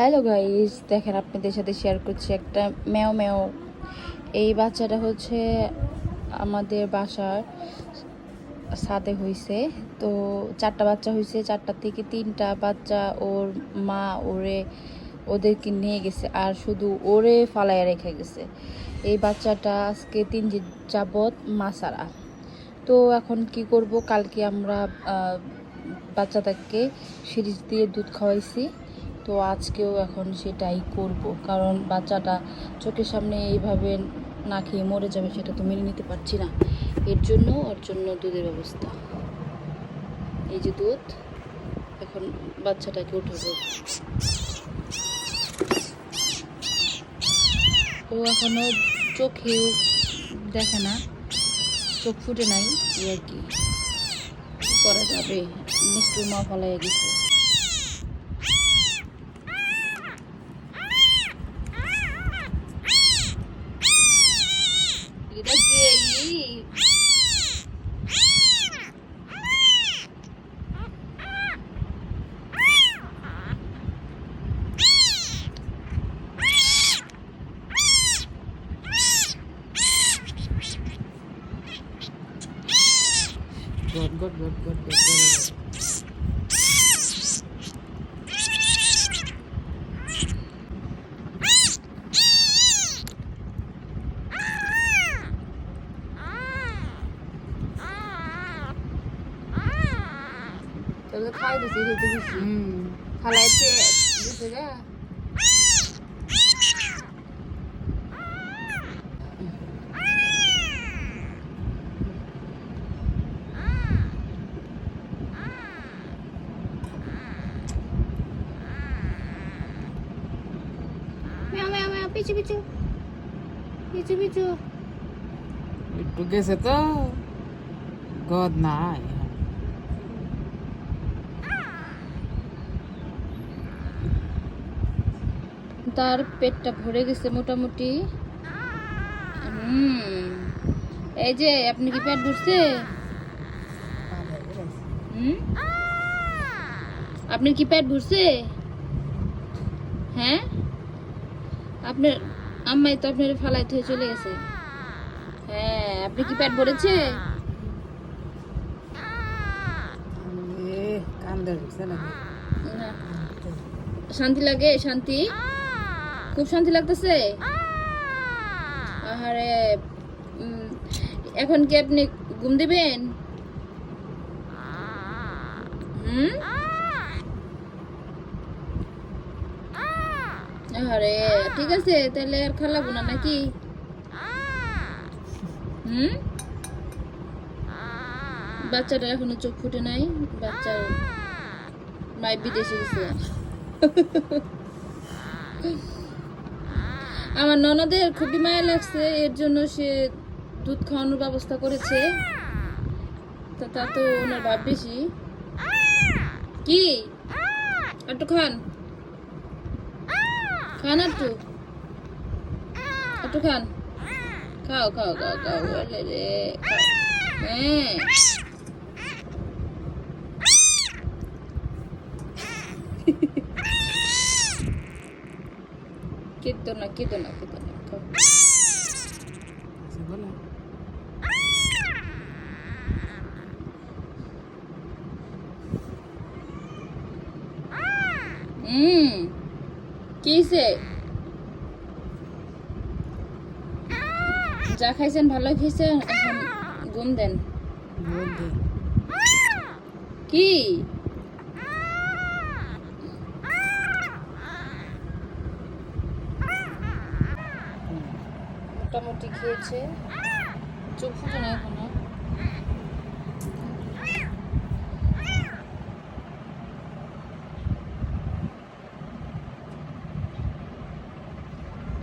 Hello guys, দেখেন আপনাদের সাথে শেয়ার করছি একটা ম্যাও ম্যাও। এই বাচ্চাটা হচ্ছে আমাদের বাসার সাথে হয়েছে তো চারটা বাচ্চা হয়েছে চারটা থেকে তিনটা বাচ্চা ওর মা ওরে ওদেরকে নিয়ে গেছে আর শুধু ওরে ফালাইয়া রেখে গেছে। এই বাচ্চাটা আজকে তিন যাবৎ মা ছাড়া। তো এখন কি করব? কালকে আমরা বাচ্চাটাকে সিরিজ দিয়ে দুধ খাওয়াইছি। তো আজকেও এখন সেটাই করব। কারণ বাচ্চাটা চোখের সামনে এইভাবে না খেয়ে মরে যাবে সেটা তো মেনে নিতে পারছি না। এর জন্য ওর জন্য দুধের ব্যবস্থা। এই যে দুধ, এখন বাচ্চাটাকে উঠাবো। ও এখনও চোখেও দেখে না। চোখ ফুটে নাই আর কি। করা যাবে? নিষ্ঠুর মা ফলাইয়া গেছে good, good, good, good, good, good. Mm. I like it. This is it. পিছু পিছু। পিছু পিছু। একটু গেছে তো। গদ নাই। তার পেটটা ভরে গেছে মোটামুটি। হুম। এই যে আপনি কি পেট ভরছে? হুম? আপনার কি পেট ভরছে? হ্যাঁ? আপনার আম্মাই তো আপনার ফালাইতে হয়ে চলে গেছে। হ্যাঁ আপনি কি পেট ভরেছে। শান্তি লাগে শান্তি? খুব শান্তি লাগতেছে? আরে উম, এখন কি আপনি ঘুম দিবেন? হুম? আরে, ঠিক আছে, তাহলে আর খালাবো না নাকি? হুম? বাচ্চাটা এখনও চোখ ফুটে নাই বাচ্চার মাই বিদেশে গেছে। আমার ননদের খুবই মায়া লাগছে, এর জন্য সে দুধ খাওয়ানোর ব্যবস্থা করেছে। তা তা তো ওনার ভাব বেশি। কি? একটু খান। খান একটু একটু খান খাও খাও খাও খাও বলে রে খাও। হ্যাঁ কেঁদো না কেঁদো না কেঁদো না খাও। বলে কিসে যা খাইছেন ভালো খাইছেন এখন ঘুম দেন। কি? মোটামুটি খেয়েছে। চোখ ফুটে না এখনও।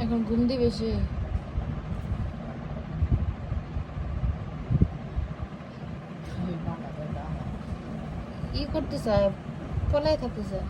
এখন ঘুম দিবে সে ই করতে চায় পলাই থাকতে চায়